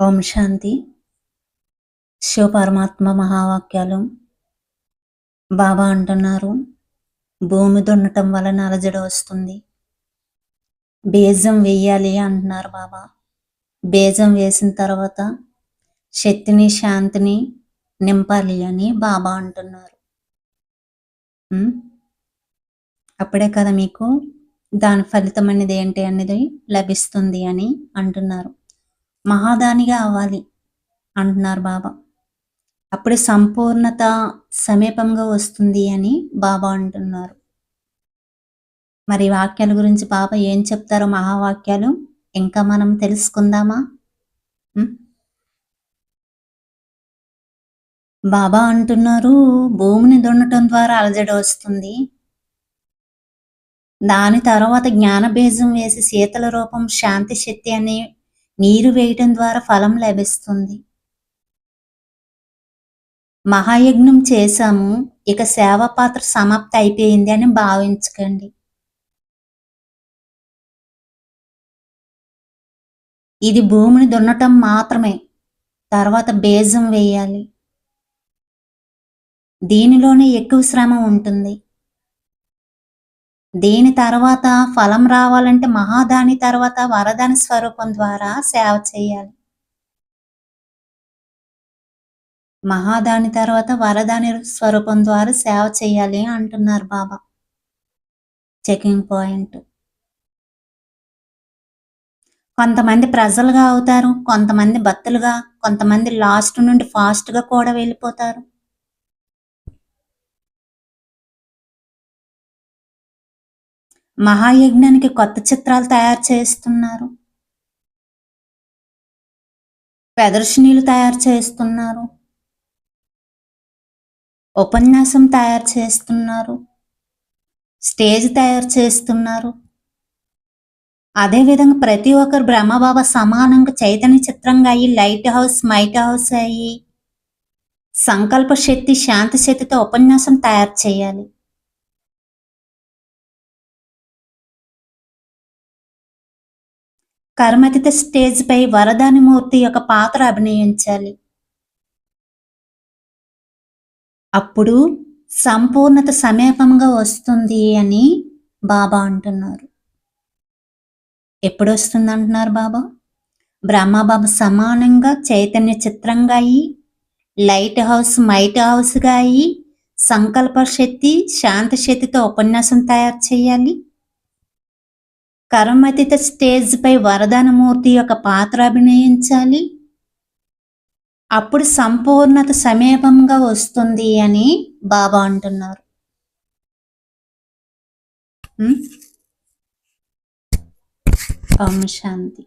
ఓం శాంతి. శివ పరమాత్మ మహావాక్యాలు. బాబా అంటున్నారు భూమి దున్నటం వలన అలజడ వస్తుంది. బీజం వేయాలి అంటున్నారు బాబా. బీజం వేసిన తర్వాత శక్తిని శాంతిని నింపాలి అని బాబా అంటున్నారు. అప్పుడే కదా మీకు దాని ఫలితం అనేది ఏంటి అనేది లభిస్తుంది అని అంటున్నారు. మహాదానిగా అవ్వాలి అంటున్నారు బాబా. అప్పుడు సంపూర్ణత సమీపంగా వస్తుంది అని బాబా అంటున్నారు. మరి వాక్యాల గురించి బాబా ఏం చెప్తారో మహావాక్యాలు ఇంకా మనం తెలుసుకుందామా? బాబా అంటున్నారు భూమిని దున్నటం ద్వారా అలజడి వస్తుంది. దాని తర్వాత జ్ఞానబీజం వేసి శీతల రూపం శాంతి శక్తి అనే నీరు వేయటం ద్వారా ఫలం లభిస్తుంది. మహాయజ్ఞం చేశాము. ఇక సేవ పాత్ర సమాప్తి అయిపోయింది అని భావించకండి. ఇది భూమిని దున్నటం మాత్రమే. తర్వాత బేజం వేయాలి. దీనిలోనే ఎక్కువ శ్రమ ఉంటుంది. దీని తర్వాత ఫలం రావాలంటే మహాదాని తర్వాత వరదాని స్వరూపం ద్వారా సేవ చేయాలి. మహాదాని తర్వాత వరదాని స్వరూపం ద్వారా సేవ చేయాలి అంటున్నారు బాబా. Checking point. కొంతమంది ప్రజలుగా అవుతారు కొంతమంది భక్తులుగా కొంతమంది లాస్ట్ నుండి ఫాస్ట్గా కూడా వెళ్ళిపోతారు. మహాయజ్ఞానికి కొత్త చిత్రాలు తయారు చేస్తున్నారు. ప్రదర్శనలు తయారు చేస్తున్నారు. ఉపన్యాసం తయారు చేస్తున్నారు. స్టేజ్ తయారు చేస్తున్నారు. అదేవిధంగా ప్రతి ఒక్కరు బ్రహ్మబాబ సమానంగా చైతన్య చిత్రంగా అయ్యి లైట్ హౌస్ మైట్ హౌస్ అయ్యి సంకల్ప శక్తి శాంతి శక్తితో ఉపన్యాసం తయారు చేయాలి. కర్మతిత స్టేజ్ పై వరదాని మూర్తి యొక్క పాత్ర అభినయించాలి. అప్పుడు సంపూర్ణత సమీపంగా వస్తుంది అని బాబా అంటున్నారు. ఎప్పుడు వస్తుంది అంటున్నారు బాబా? బ్రహ్మబాబు సమానంగా చైతన్య చిత్రంగా అయ్యి లైట్ హౌస్ మైట్ హౌస్గా అయి సంకల్ప శక్తి శాంత శక్తితో ఉపన్యాసం తయారు చేయాలి. కరమతిత స్టేజ్ పై వరదానమూర్తి యొక్క పాత్ర అభినయించాలి. అప్పుడు సంపూర్ణత సమీపంగా వస్తుంది అని బాబా అంటున్నారు. ఓం శాంతి.